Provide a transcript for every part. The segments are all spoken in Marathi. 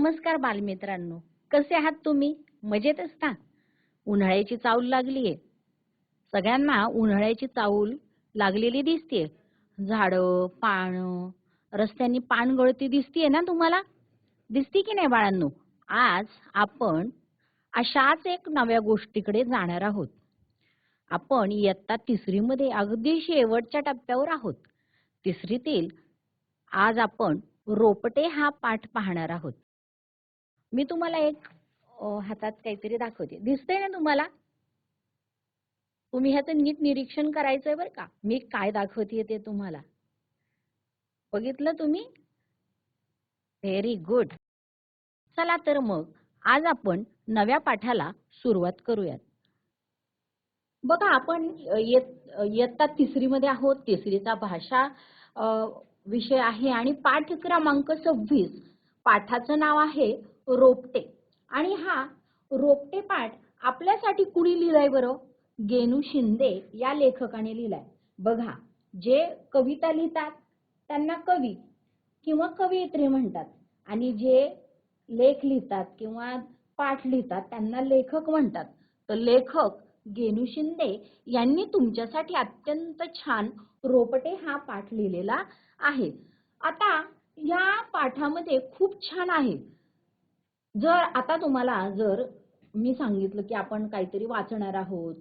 नमस्कार बालमित्रांनो. कसे आहात तुम्ही? मजेत असता उन्हाळ्याची चाहूल लागलीये. सगळ्यांना उन्हाळ्याची चाऊल लागलेली दिसतीये. झाडं पानं रस्त्यांनी पानगळती दिसतीये ना तुम्हाला? दिसती की नाही बाळांनो? आज आपण अशाच एक नव्या गोष्टीकडे जाणार आहोत. आपण इयत्ता तिसरीमध्ये अगदी शेवटच्या टप्प्यावर आहोत. तिसरीतील आज आपण रोपटे हा पाठ पाहणार आहोत. मी तुम्हाला एक हातात काहीतरी दाखवते. दिसतंय ना तुम्हाला? तुम्ही ह्याचं नीट निरीक्षण करायचंय बरं का? मी काय दाखवते ते तुम्हाला. बघितलं तुम्ही? व्हेरी गुड चला तर मग आज आपण नव्या पाठाला सुरुवात करूयात. बघा आपण इयत्ता तिसरीमध्ये आहोत. तिसरीचा भाषा विषय आहे आणि पाठ क्रमांक सव्वीस. पाठाचं नाव आहे रोपटे. आणि हा रोपटे पाठ आपल्यासाठी कुणी लिहिलाय बरं? गेनू शिंदे या लेखकाने लिहिलाय. बघा जे कविता लिहितात त्यांना कवी किंवा कवयित्री म्हणतात. आणि जे लेख लिहितात किंवा पाठ लिहितात त्यांना लेखक म्हणतात. तर लेखक गेनू शिंदे यांनी तुमच्यासाठी अत्यंत छान रोपटे हा पाठ लिहिलेला आहे. आता या पाठामध्ये खूप छान आहे. जर आता तुम्हाला जर मी सांगितलं की आपण काहीतरी वाचणार आहोत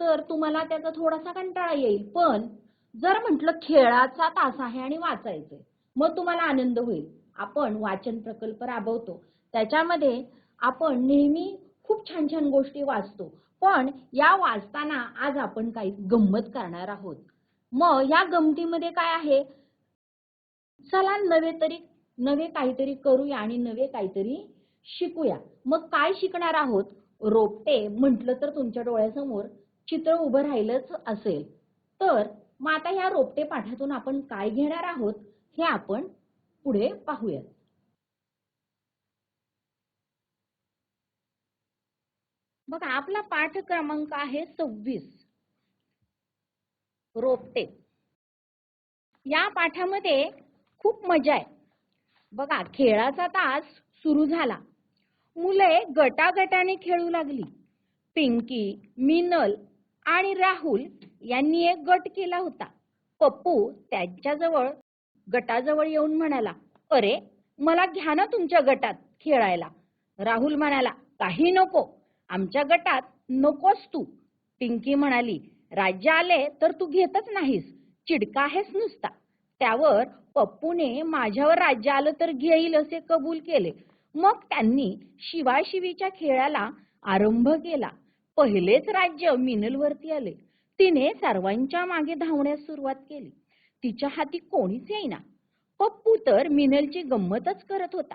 तर तुम्हाला त्याचा थोडासा कंटाळा येईल. पण जर म्हटलं खेळाचा तास आहे आणि वाचायचंय मग तुम्हाला आनंद होईल. आपण वाचन प्रकल्प राबवतो. त्याच्यामध्ये आपण नेहमी खूप छान छान गोष्टी वाचतो. पण या वाचताना आज आपण काही गंमत करणार आहोत. मग या गमतीमध्ये काय आहे? चला नवे तरी नवे काहीतरी करूया आणि नवे काहीतरी शिकूया. मग काय शिकणार आहोत? रोपटे म्हटलं तर तुमच्या डोळ्यासमोर चित्र उभं राहिलंच असेल. तर मग आता ह्या रोपटे पाठातून आपण काय घेणार आहोत हे आपण पुढे पाहूयात. बघा आपला पाठ क्रमांक आहे सव्वीस. रोपटे. या पाठामध्ये खूप मजा आहे. बघा खेळाचा तास सुरू झाला. मुले गटागटाने खेळू लागली. पिंकी मिनल आणि राहुल यांनी एक गट केला होता. पप्पू त्यांच्याजवळ गटाजवळ येऊन म्हणाला अरे मला घ्या ना तुमच्या गटात खेळायला. राहुल म्हणाला काही नको आमच्या गटात नकोस तू. पिंकी म्हणाली राज्य आले तर तू घेतच नाहीस चिडका आहेस नुसता. त्यावर पप्पूने माझ्यावर राज्य आलं तर घेईल असे कबूल केले. मग त्यांनी शिवाशिवीच्या खेळाला आरंभ केला. पहिलेच राज्य मिनलवरती आले. तिने सर्वांच्या मागे धावण्यास सुरुवात केली. तिच्या हाती कोणीच येईना. पप्पू तर मिनलची गंमतच करत होता.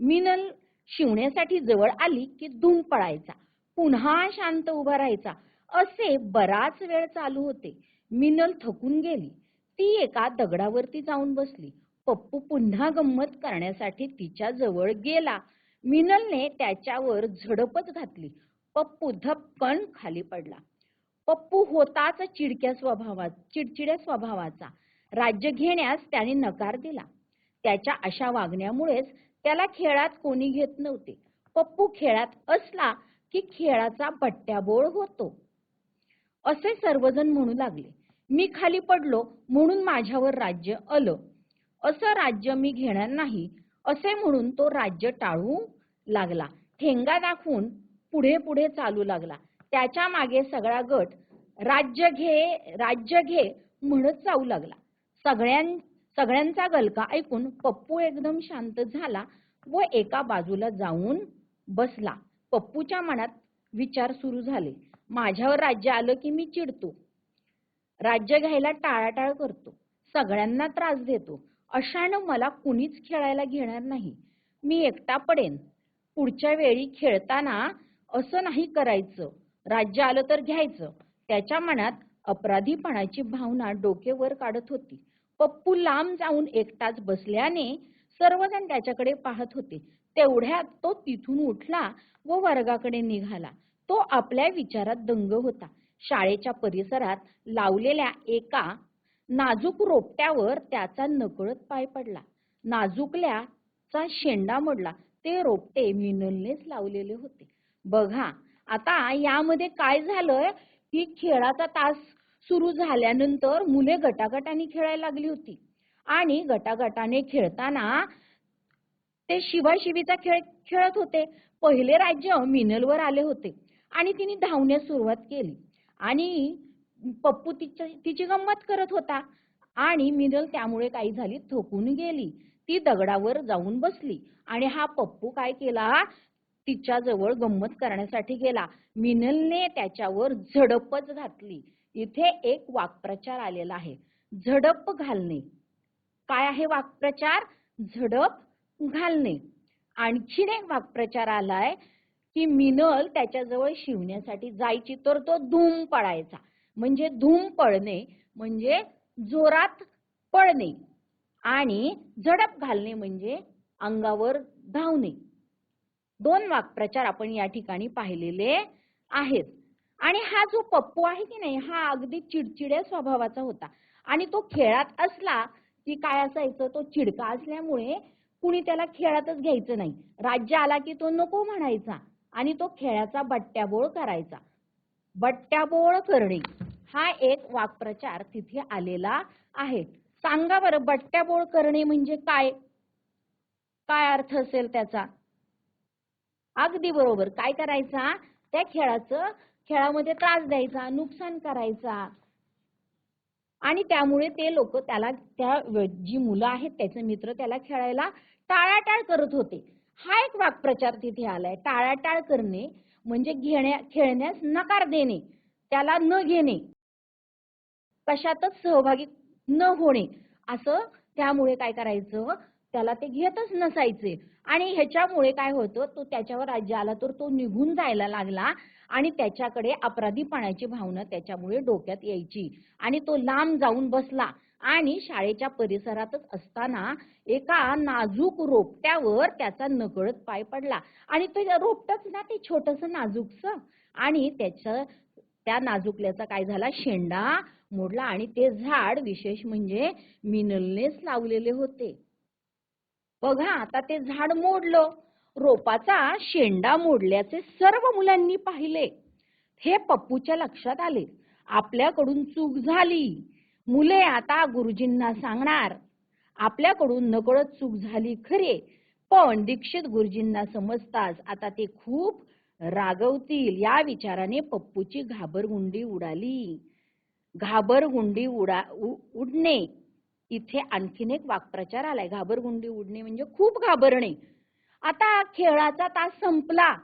मिनल शिवण्यासाठी जवळ आली की धूम पळायचा. पुन्हा शांत उभा राहायचा. असे बराच वेळ चालू होते. मिनल थकून गेली. ती एका दगडावरती जाऊन बसली. पप्पू पुन्हा गंमत करण्यासाठी तिच्या जवळ गेला. मिनलने त्याच्यावर झडपच घातली. पप्पू धपकन खाली पडला. पप्पू होताच चिडक्या स्वभावात चिडचिड्या स्वभावाचा. राज्य घेण्यास त्याने नकार दिला. त्याच्या अशा वागण्यामुळेच त्याला खेळात कोणी घेत नव्हते. पप्पू खेळात असला की खेळाचा बट्ट्याबोळ होतो. असे सर्वजण म्हणू लागले. मी खाली पडलो म्हणून माझ्यावर राज्य आलं. असं राज्य मी घेणार नाही असे म्हणून तो राज्य टाळू लागला. ठेंगा दाखवून पुढे पुढे चालू लागला. त्याच्यामागे सगळा गट राज्य घे राज्य घे म्हणत जाऊ लागला. सगळ्यां सगळ्यांचा गलका ऐकून पप्पू एकदम शांत झाला व एका बाजूला जाऊन बसला. पप्पूच्या मनात विचार सुरू झाले. माझ्यावर राज्य आलं की मी चिडतो. राज्य घ्यायला टाळाटाळ करतो. सगळ्यांना त्रास देतो. अशानं मला कुणीच खेळायला घेणार नाही. मी एकटा पडेन. पुढच्या वेळी खेळताना असं नाही करायचं. राज्य आलं तर घ्यायचं. त्याच्या मनात अपराधीपणाची भावना डोकेवर काढत होती. पप्पू लांब जाऊन एकटाच बसल्याने सर्वजण त्याच्याकडे पाहत होते. तेवढ्यात तो तिथून उठला व वर्गाकडे निघाला. तो आपल्या विचारात दंग होता. शाळेच्या परिसरात लावलेल्या एका नाजूक रोपट्यावर त्याचा नकळत पाय पडला. नाजूकल्याचा शेंडा मोडला. ते रोपटे मिनलनेच लावलेले होते. बघा आता यामध्ये काय झालंय? की खेळाचा तास सुरू झाल्यानंतर मुले गटागटाने खेळायला लागली होती. आणि गटागटाने खेळताना ते शिवाशिवीचा खेळ खेळत होते. पहिले राज्य मिनलवर आले होते. आणि तिने धावण्यास सुरुवात केली. आणि पप्पू तिच्या तिची गंमत करत होता. आणि मिनल त्यामुळे काही झाली थकून गेली. ती दगडावर जाऊन बसली. आणि हा पप्पू काय केला? तिच्या जवळ गंमत करण्यासाठी गेला. मिनलने त्याच्यावर झडपच घातली. इथे एक वाक्प्रचार आलेला आहे. झडप घालणे. काय आहे वाक्प्रचार? झडप घालणे. आणखीन एक वाक्प्रचार आलाय की मिनल त्याच्याजवळ शिवण्यासाठी जायची तर तो धूम पडायचा. म्हणजे धूम पळणे म्हणजे जोरात पळणे आणि झडप घालणे म्हणजे अंगावर धावणे. दोन वाक्प्रचार आपण या ठिकाणी पाहिलेले आहेत. आणि हा जो पप्पू आहे की नाही हा अगदी चिडचिड्या स्वभावाचा होता. आणि तो खेळात असला की काय असायचं तो चिडका असल्यामुळे कुणी त्याला खेळातच घ्यायचं नाही. राज्य आला की तो नको म्हणायचा आणि तो खेळाचा बट्ट्याबोळ करायचा. बट्ट्याबोळ करणे. हा एक वाक्प्रचार तिथे आलेला आहे. सांगा बरं बट्ट्याबोळ करणे म्हणजे काय? काय अर्थ असेल त्याचा? अगदी बरोबर. काय करायचा? त्या खेळाचं खेळामध्ये त्रास द्यायचा नुकसान करायचा. आणि त्यामुळे ते लोक त्याला त्या जी मुलं आहेत त्याचे मित्र त्याला खेळायला टाळाटाळ करत होते. हा एक वाक्प्रचार तिथे आलाय. टाळाटाळ करणे म्हणजे घेण्या खेळण्यास नकार देणे. त्याला न घेणे. कशातच सहभागी न होणे. असं त्यामुळे काय करायचं? त्याला ते घेतच नसायचे. आणि ह्याच्यामुळे काय होतं? तो त्याच्यावर राज्य आला तर तो निघून जायला लागला आणि त्याच्याकडे अपराधीपणाची भावना त्याच्यामुळे डोक्यात यायची. आणि तो लांब जाऊन बसला आणि शाळेच्या परिसरातच असताना एका नाजूक रोपट्यावर त्याचा नकळत पाय पडला. आणि ते रोपटच ना ते छोटस नाजूकस. आणि त्याच्या त्या नाजुकल्याचा काय झाला? शेंडा मोडला आणि ते झाड विशेष म्हणजे मिनलनेच लावलेले होते. बघा आता ते झाड मोडलं. रोपाचा शेंडा मोडल्याचे सर्व मुलांनी पाहिले. हे पप्पूच्या लक्षात आले. आपल्याकडून चूक झाली. मुले आता गुरुजींना सांगणार. आपल्याकडून नकळत चूक झाली खरे. पण दीक्षित गुरुजींना समजताच आता ते खूप रागवतील. या विचाराने पप्पूची घाबरगुंडी उडाली. घाबरगुंडी उडा उडणे. इथे आणखीन एक वाक्प्रचार आलाय. घाबरगुंडी उडणे म्हणजे खूप घाबरणे. आता खेळाचा तास संपला.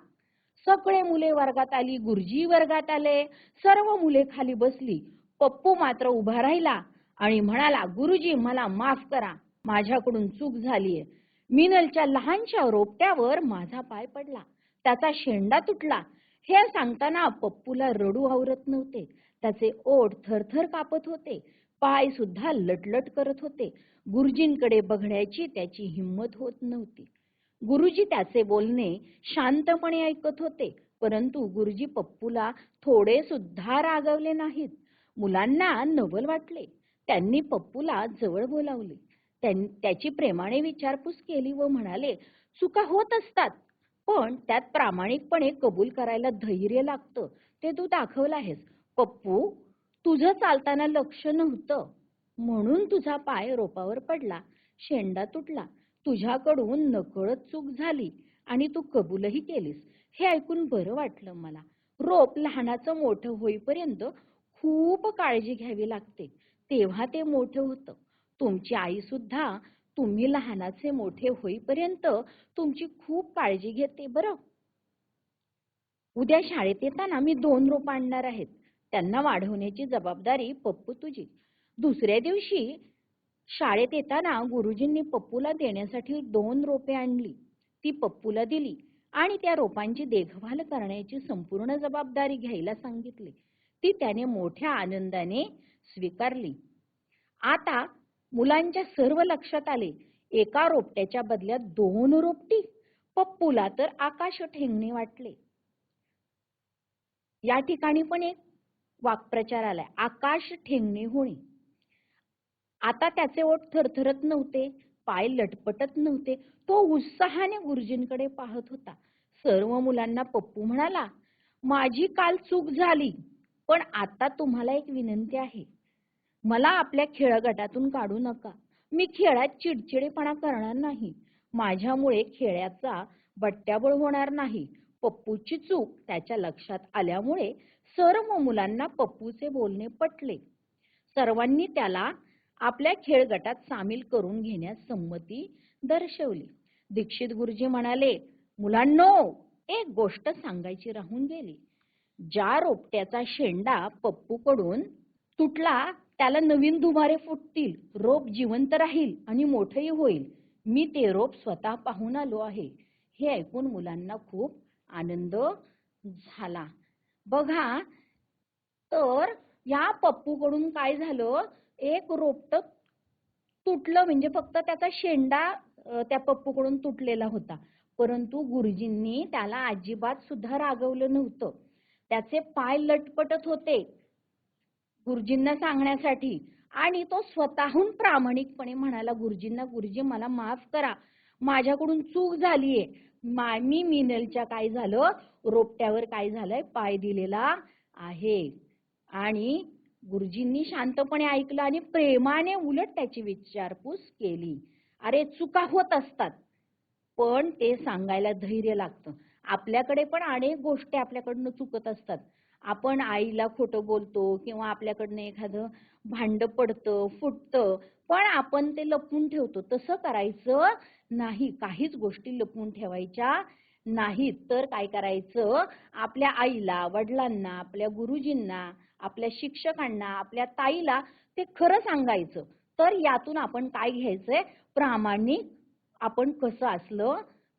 सगळे मुले वर्गात आली गुरुजी वर्गात आले सर्व मुले खाली बसली. पप्पू मात्र उभा राहिला आणि म्हणाला गुरुजी मला माफ करा. माझ्याकडून चूक झालीये. मिनलच्या लहानशा रोपट्यावर माझा पाय पडला. त्याचा शेंडा तुटला. हे सांगताना पप्पूला रडू आवरत नव्हते. त्याचे ओठ थरथर कापत होते. पाय सुद्धा लटलट करत होते. गुरुजींकडे बघण्याची त्याची हिंमत होत नव्हती. गुरुजी त्याचे बोलणे शांतपणे ऐकत होते परंतु गुरुजी पप्पूला थोडे सुद्धा रागवले नाहीत. मुलांना नवल वाटले. त्यांनी पप्पूला जवळ बोलावले. त्याची प्रेमाने विचारपूस केली व म्हणाले चुका होत असतात. पण त्यात प्रामाणिकपणे कबूल करायला धैर्य लागतं. ते तू दाखवलं आहेस. पप्पू तुझं चालताना लक्ष नव्हतं. म्हणून तुझा पाय रोपावर पडला. शेंडा तुटला. तुझ्याकडून नकळत चूक झाली आणि तू कबूलही केलीस. हे ऐकून बरं वाटलं मला. रोप लहानाचं मोठं होईपर्यंत खूप काळजी घ्यावी लागते. तेव्हा ते मोठं होतं. तुमची आई सुद्धा तुम्ही लहानाचे मोठे होईपर्यंत तुमची खूप काळजी घेते बरं? उद्या शाळेत येताना मी दोन रोप आणणार आहेत. त्यांना वाढवण्याची जबाबदारी पप्पू तुझी. दुसऱ्या दिवशी शाळेत येताना गुरुजींनी पप्पूला देण्यासाठी दोन रोपे आणली. ती पप्पूला दिली आणि त्या रोपांची देखभाल करण्याची संपूर्ण जबाबदारी घ्यायला सांगितली. ती त्याने मोठ्या आनंदाने स्वीकारली. आता मुलांच्या सर्व लक्षात आले. एका रोपट्याच्या बदल्यात दोन रोपटी. पप्पूला तर आकाश ठेंगणे वाटले. या ठिकाणी पण एक वाक्प्रचार आलाय. आकाश ठेंगणे होणे. आता त्याचे ओठ थरथरत नव्हते. पाय लटपटत नव्हते. तो उत्साहाने गुरुजींकडे पाहत होता. सर्व मुलांना पप्पू म्हणाला माझी काल चूक झाली पण आता तुम्हाला एक विनंती आहे. मला आपल्या खेळ गटातून काढू नका. मी खेळात चिडचिडेपणा करणार नाही. माझ्यामुळे खेळाचा बट्ट्याबळ होणार नाही. पप्पूची चूक त्याच्या लक्षात आल्यामुळे सर्व मुलांना पप्पूचे बोलणे पटले. सर्वांनी त्याला आपल्या खेळ गटात सामील करून घेण्यास संमती दर्शवली. दीक्षित गुरुजी म्हणाले मुलांनो एक गोष्ट सांगायची राहून गेली. ज्या रोपट्याचा शेंडा पप्पूकडून तुटला त्याला नवीन दुमारे फुटतील. रोप जिवंत राहील आणि मोठंही होईल. मी ते रोप स्वतः पाहून आलो आहे. हे ऐकून मुलांना खूप आनंद झाला. बघा तर या पप्पूकडून काय झालं? एक रोपट तुटलं म्हणजे फक्त त्याचा शेंडा त्या पप्पूकडून तुटलेला होता. परंतु गुरुजींनी त्याला अजिबात सुद्धा रागवलं नव्हतं. त्याचे पाय लटपटत होते. गुरुजींना सांगण्यासाठी. आणि तो स्वतःहून प्रामाणिकपणे म्हणाला गुरुजींना गुरुजी मला माफ करा. माझ्याकडून चूक झालीये. मी मिनलच्या काय झालं? रोपट्यावर काय झालंय? पाय दिलेला आहे. आणि गुरुजींनी शांतपणे ऐकलं आणि प्रेमाने उलट त्याची विचारपूस केली. अरे चुका होत असतात. पण ते सांगायला धैर्य लागतं. आपल्याकडे पण अनेक गोष्टी आपल्याकडनं चुकत असतात. आपण आईला खोटं बोलतो किंवा आपल्याकडनं एखादं भांड पडतं फुटतं पण आपण ते लपवून ठेवतो. तसं करायचं नाही. काहीच गोष्टी लपवून ठेवायच्या नाहीत. तर काय करायचं? आपल्या आईला वडिलांना आपल्या गुरुजींना आपल्या शिक्षकांना आपल्या ताईला ते खरं सांगायचं. तर यातून आपण काय घ्यायचंय? प्रामाणिक आपण कसं असलं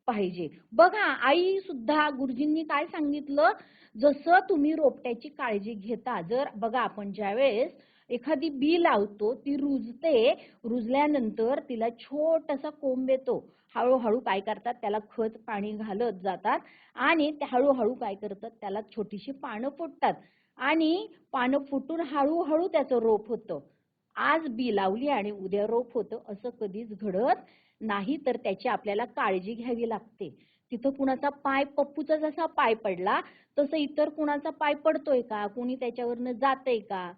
पाहिजे. बघा आई सुद्धा गुरुजींनी काय सांगितलं? जसं तुम्ही रोपट्याची काळजी घेता जर बघा आपण ज्यावेळेस एखादी बी लावतो ती रुजते रुजल्यानंतर तिला छोटासा कोंब येतो. हळूहळू काय करतात? त्याला खत पाणी घालत जातात आणि त्या हळूहळू काय करतात? त्याला छोटीशी पानं फुटतात. आणि पानं फुटून हळूहळू त्याचं रोप होतं. आज बी लावली आणि उद्या रोप होतं असं कधीच घडत नाही तर त्याची आपल्याला काळजी घ्यावी लागते. तिथं कुणाचा पाय पप्पूचा जसा पाय पडला तसं इतर कुणाचा पाय पडतोय का? कुणी त्याच्यावरनं जातंय का?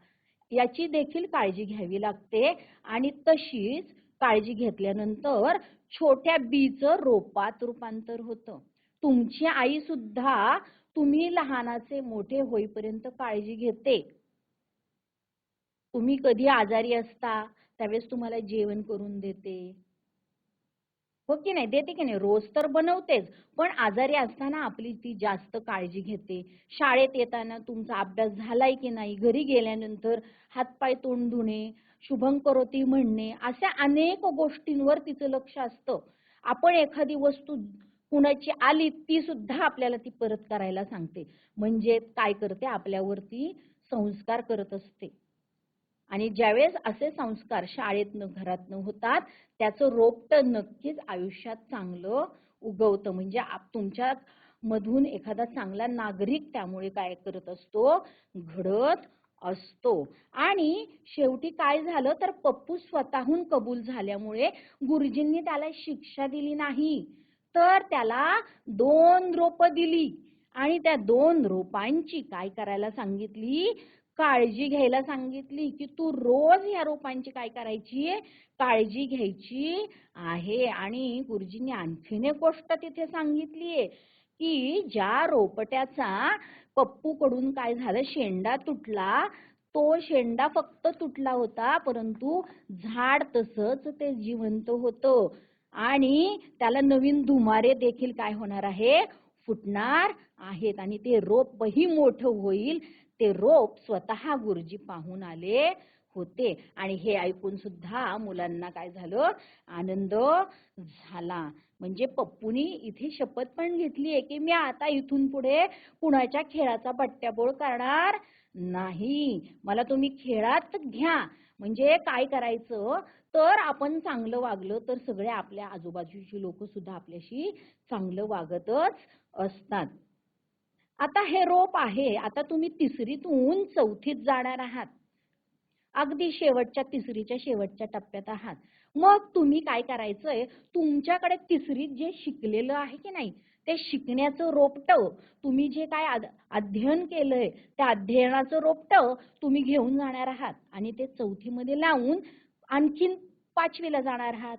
याची देखील काळजी घ्यावी लागते आणि तशीच काळजी घेतल्यानंतर छोट्या बीचं रोपात रूपांतर होतं. तुमची आई सुद्धा तुम्ही लहानाचे मोठे होईपर्यंत काळजी घेते. तुम्ही कधी आजारी असता त्यावेळेस तुम्हाला जेवण करून देते. हो की नाही? देते की नाही रोज तर बनवतेच पण आजारी असताना आपली ती जास्त काळजी घेते. शाळेत येताना तुमचा अभ्यास झालाय की नाही? घरी गेल्यानंतर हातपाय तोंड धुणे शुभम करोती म्हणणे अशा अनेक गोष्टींवर तिचं लक्ष असतं. आपण एखादी वस्तू कुणाची आली ती सुद्धा आपल्याला ती परत करायला सांगते. म्हणजे काय करते? आपल्यावरती संस्कार करत असते. आणि ज्यावेळेस असे संस्कार शाळेतनं घरातनं होतात त्याचं रोपट नक्कीच आयुष्यात चांगलं उगवतं. म्हणजे तुमच्या मधून एखादा चांगला नागरिक त्यामुळे काय करत असतो? घडत असतो. आणि शेवटी काय झालं? तर पप्पू स्वतःहून कबूल झाल्यामुळे गुरुजींनी त्याला शिक्षा दिली नाही. तर त्याला दोन रोप दिली. आणि त्या दोन रोपांची काय करायला सांगितली? काळजी घ्यायला सांगितली की तू रोज ह्या रोपांची काय करायची? काळजी घ्यायची आहे. आणि गुरुजींनी आणखीन एक गोष्ट तिथे सांगितलीये की ज्या रोपट्याचा पप्पू कडून काय झालं शेंडा तुटला तो शेंडा फक्त तुटला होता परंतु झाड तसंच ते जिवंत होतं. आणि त्याला नवीन धुमारे देखील काय होणार आहे? फुटणार आहेत. आणि ते रोपही मोठं होईल. ते रोप स्वतः गुरुजी पाहून आले होते. आणि हे ऐकून सुद्धा मुलांना काय झालं? आनंद झाला. म्हणजे पप्पूनी इथे शपथ पण घेतली आहे की मी आता इथून पुढे कुणाच्या खेळाचा बट्ट्याबोळ करणार नाही. मला तुम्ही खेळात घ्या. म्हणजे काय करायचं? तर आपण चांगलं वागलं तर सगळे आपल्या आजूबाजूची लोक सुद्धा आपल्याशी चांगलं वागतच असतात. आता हे रोप आहे आता तुम्ही तिसरीतून चौथीत जाणार आहात. अगदी शेवटच्या तिसरीच्या शेवटच्या टप्प्यात आहात. मग तुम्ही काय करायचंय? तुमच्याकडे तिसरीत जे शिकलेलं आहे की नाही ते शिकण्याचं रोपटं तुम्ही जे काय अध्ययन केलंय त्या अध्ययनाचं रोपटं तुम्ही घेऊन जाणार आहात आणि ते चौथीमध्ये लावून आणखीन पाचवीला जाणार आहात.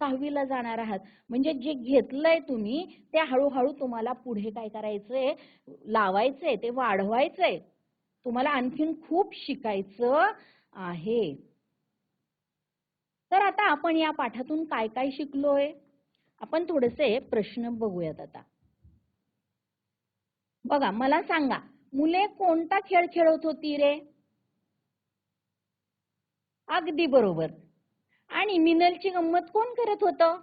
सहावीला जाणार आहात. म्हणजे जे घेतलंय तुम्ही ते हळूहळू तुम्हाला पुढे काय करायचंय? लावायचंय ते वाढवायचंय. तुम्हाला आणखीन खूप शिकायचं आहे. तर आता आपण या पाठातून काय काय शिकलोय? आपण थोडेसे प्रश्न बघूयात आता. बघा मला सांगा मुले कोणता खेळ खेळत होती रे? अगदी बरोबर. आणि मिनलची गंमत कोण करत होतं?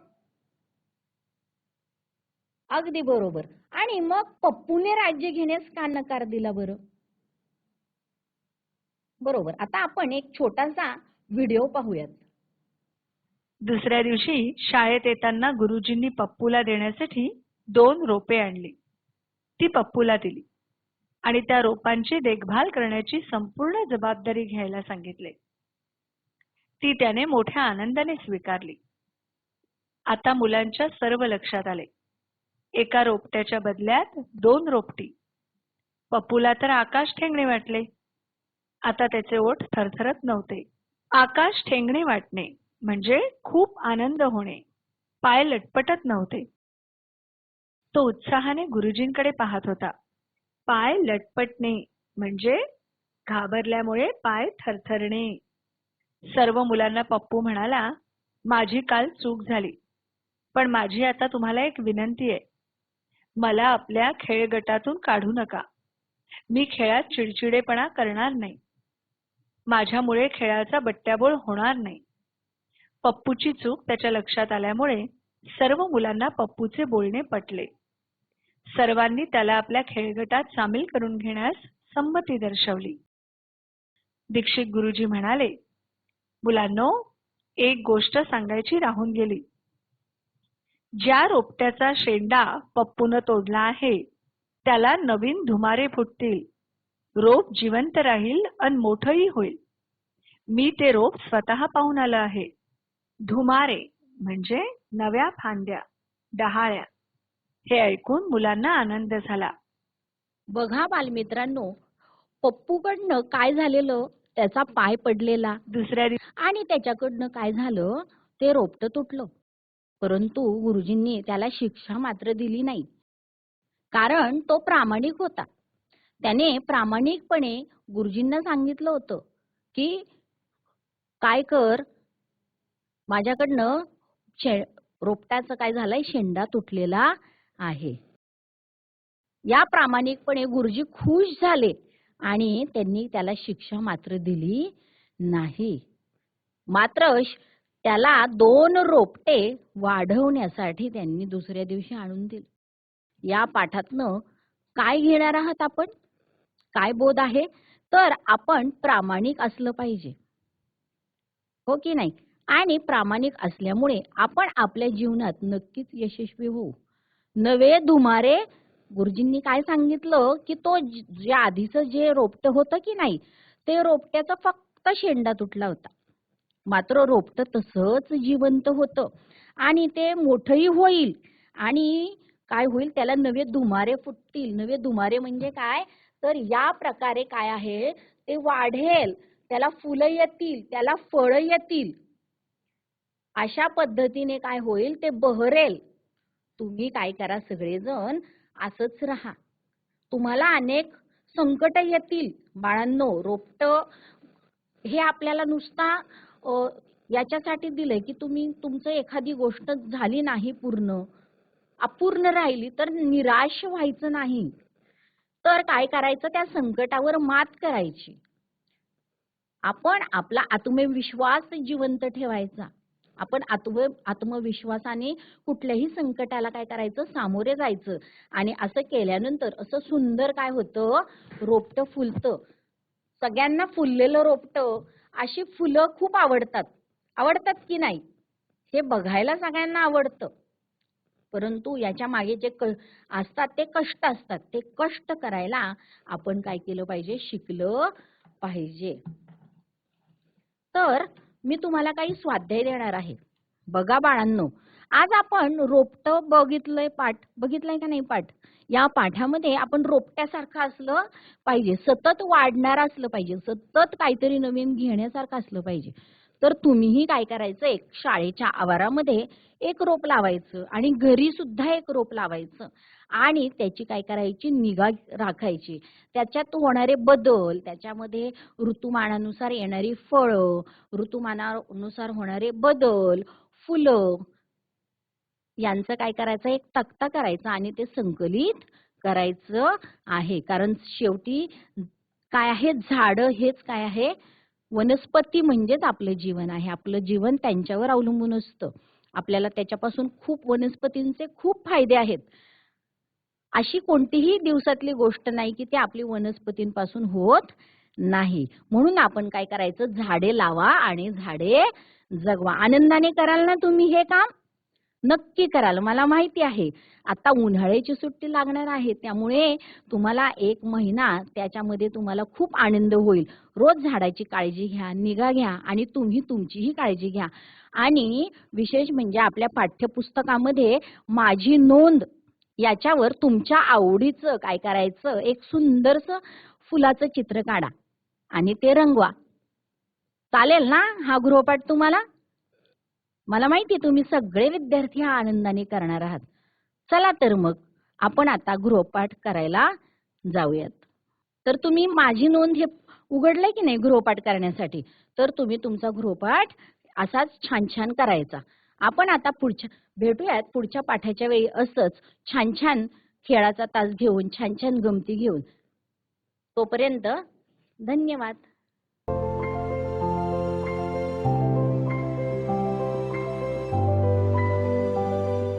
अगदी बरोबर. आणि मग पप्पूने राज्य घेण्यास का नकार दिला बरं? बरोबर. आता आपण एक छोटासा व्हिडिओ पाहूयात. दुसऱ्या दिवशी शाळेत येताना गुरुजींनी पप्पूला देण्यासाठी दोन रोपे आणली. ती पप्पूला दिली आणि त्या रोपांची देखभाल करण्याची संपूर्ण जबाबदारी घ्यायला सांगितले. ती त्याने मोठ्या आनंदाने स्वीकारली. आता मुलांच्या सर्व लक्षात आले. एका रोपट्याच्या बदल्यात दोन रोपटी. पप्पूला तर आकाश ठेंगणे वाटले. आता त्याचे ओठ थरथरत नव्हते. आकाश ठेंगणे वाटणे म्हणजे खूप आनंद होणे. पाय लटपटत नव्हते. तो उत्साहाने गुरुजींकडे पाहत होता. पाय लटपटणे म्हणजे घाबरल्यामुळे पाय थरथरणे. सर्व मुलांना पप्पू म्हणाला माझी काल चूक झाली पण माझी आता तुम्हाला एक विनंती आहे. मला आपल्या खेळ गटातून काढू नका. मी खेळात चिडचिडेपणा करणार नाही. माझ्यामुळे खेळाचा बट्ट्याबोळ होणार नाही. पप्पूची चूक त्याच्या लक्षात आल्यामुळे सर्व मुलांना पप्पूचे बोलणे पटले. सर्वांनी त्याला आपल्या खेळगटात सामील करून घेण्यास संमती दर्शवली. दीक्षित गुरुजी म्हणाले मुलांनो एक गोष्ट सांगायची राहून गेली. ज्या रोपट्याचा शेंडा पप्पून तोडला आहे त्याला नवीन धुमारे फुटतील. रोप जिवंत राहील आणि मोठंही होईल. मी ते रोप स्वतः पाहून आलं आहे. धुमारे म्हणजे नव्या फांद्या डहाळ्या. हे ऐकून मुलांना आनंद झाला. बघा बालमित्रांनो पप्पूकडनं काय झालेलं? त्याचा पाय पडलेला. दुसऱ्या आणि त्याच्याकडनं काय झालं? ते रोपटं तुटलं. परंतु गुरुजींनी त्याला शिक्षा मात्र दिली नाही. कारण तो प्रामाणिक होता. त्याने प्रामाणिकपणे गुरुजींना सांगितलं होतं की काय कर? माझ्याकडनं शे रोपट्याचं काय झालंय? शेंडा तुटलेला आहे. या प्रामाणिकपणे गुरुजी खुश झाले. आणि त्यांनी त्याला शिक्षा मात्र दिली नाही. मात्र श- त्याला दोन रोपटे वाढवण्यासाठी त्यांनी दुसऱ्या दिवशी आणून दिले. या पाठातनं काय घेणार आहात आपण? काय बोध आहे? तर आपण प्रामाणिक असलं पाहिजे. हो की नाही? आणि प्रामाणिक असल्यामुळे आपण आपल्या जीवनात नक्कीच यशस्वी होऊ. नवे धुमारे गुरुजींनी काय सांगितलं की तो जे आधीचं जे रोपटं होतं की नाही ते रोपट्याचा फक्त शेंडा तुटला होता. मात्र रोपटं तसंच जिवंत होतं. आणि ते मोठंही होईल. आणि काय होईल त्याला नवे धुमारे फुटतील. नवे धुमारे म्हणजे काय? तर या प्रकारे काय आहे ते वाढेल. त्याला फुलं येतील. त्याला फळं येतील. अशा पद्धतीने काय होईल ते बहरेल. तुम्ही काय करा सगळेजण असंच राहा. तुम्हाला अनेक संकट येतील. बाळांनो रोपट हे आपल्याला नुसता याच्यासाठी दिलंय की तुम्ही तुमचं एखादी गोष्ट झाली नाही पूर्ण अपूर्ण राहिली तर निराश व्हायचं नाही. तर काय करायचं? त्या संकटावर मात करायची. आपण आपला आत्मविश्वास जिवंत ठेवायचा. आपण आत्म आत्मविश्वासाने कुठल्याही संकटाला काय करायचं? सामोरे जायचं. आणि असं केल्यानंतर असं सुंदर काय होतं? रोपटं फुलतं. सगळ्यांना फुललेलं रोपटं अशी फुलं खूप आवडतात. आवडतात की नाही? हे बघायला सगळ्यांना आवडतं. परंतु याच्या मागे जे क असतात ते कष्ट असतात. ते कष्ट करायला आपण काय केलं पाहिजे? शिकलं पाहिजे. तर मी तुम्हाला काही स्वाध्याय देणार आहे. बघा बाळांनो आज आपण रोपट बघितलंय पाठ. बघितलंय का नाही पाठ? या पाठामध्ये आपण रोपट्यासारखं असलं पाहिजे. सतत वाढणार असलं पाहिजे. सतत काहीतरी नवीन घेण्यासारखं असलं पाहिजे. तर तुम्हीही काय करायचं? एक शाळेच्या आवारामध्ये एक रोप लावायचं आणि घरी सुद्धा एक रोप लावायचं. आणि त्याची काय करायची? निगा राखायची. त्याच्यात होणारे बदल त्याच्यामध्ये ऋतुमानानुसार येणारी फळं ऋतुमानानुसार होणारे बदल फुलं यांचं काय करायचं? एक तक्ता करायचा आणि ते संकलित करायचं आहे. कारण शेवटी काय आहे? झाडं हेच काय आहे? वनस्पती म्हणजेच आपलं जीवन आहे. आपलं जीवन त्यांच्यावर अवलंबून असतं. आपल्याला त्याच्यापासून खूप वनस्पतींचे खूप फायदे आहेत. अशी कोणतीही दिवसातली गोष्ट नाही की ती आपली वनस्पतींपासून होत नाही. म्हणून आपण काय करायचं? झाडे लावा आणि झाडे जगवा. आनंदाने कराल ना तुम्ही हे काम? नक्की कराल. मला माहिती आहे. आता उन्हाळ्याची सुट्टी लागणार आहे. त्यामुळे तुम्हाला एक महिना त्याच्यामध्ये तुम्हाला खूप आनंद होईल. रोज झाडाची काळजी घ्या निगा घ्या आणि तुम्ही तुमचीही काळजी घ्या. आणि विशेष म्हणजे आपल्या पाठ्यपुस्तकामध्ये माझी नोंद याच्यावर तुमच्या आवडीचं काय करायचं? एक सुंदरसं फुलाचं चित्र काढा आणि ते रंगवा. चालेल ना हा गृहपाठ तुम्हाला? मला माहिती तुम्ही सगळे विद्यार्थी हा आनंदाने करणार आहात. चला तर मग आपण आता गृहपाठ करायला जाऊयात. तर तुम्ही माझी नोंद हे उघडलंय की नाही गृहपाठ करण्यासाठी? तर तुम्ही तुमचा गृहपाठ असाच छान छान करायचा. आपण आता पुढच्या भेटूयात पुढच्या पाठाच्या वेळी असंच छान छान खेळाचा तास घेऊन छान छान गमती घेऊन. तोपर्यंत धन्यवाद.